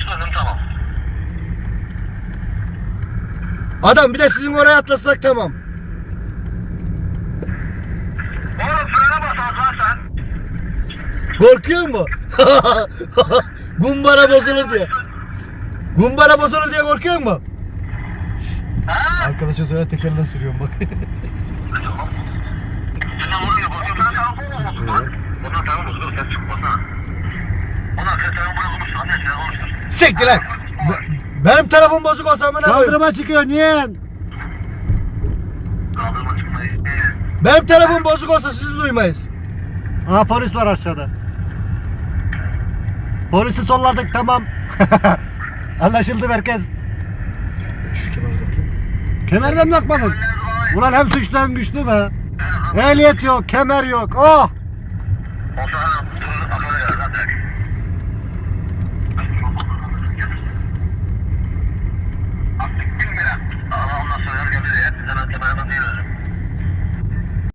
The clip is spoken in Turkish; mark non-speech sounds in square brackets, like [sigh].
Döndüm tamam. Adam bir de sizin oraya atlasak tamam. Oğlum frene bas az sen. Korkuyor mu? [laughs] Gumbara bozulur diye. Gumbara bozulur diye korkuyor mu? Ha? Arkadaşa söyle tekerle sürüyorum bak. Sen vuruyor. Ben telefon bozulmuş lan. Ondan telefon bozulur ses çıkmasana. Ondan sen telefon bozulmuş lan. Ne sen konuştur. Siktir lan. Be- Benim telefon bozuk olsa amına koyayım. Kaldırıma çıkıyor niye? Kaldırma çıkmayı. Benim telefon bozuk olsa sizi duymayız. Aa polis var aşağıda. Polisi solladık tamam. [laughs] Anlaşıldı merkez. Şu kemere bakayım. Kemerden bakmadın. Ulan hem suçlu hem güçlü be. Ehliyet yok, kemer yok. Oh! O sana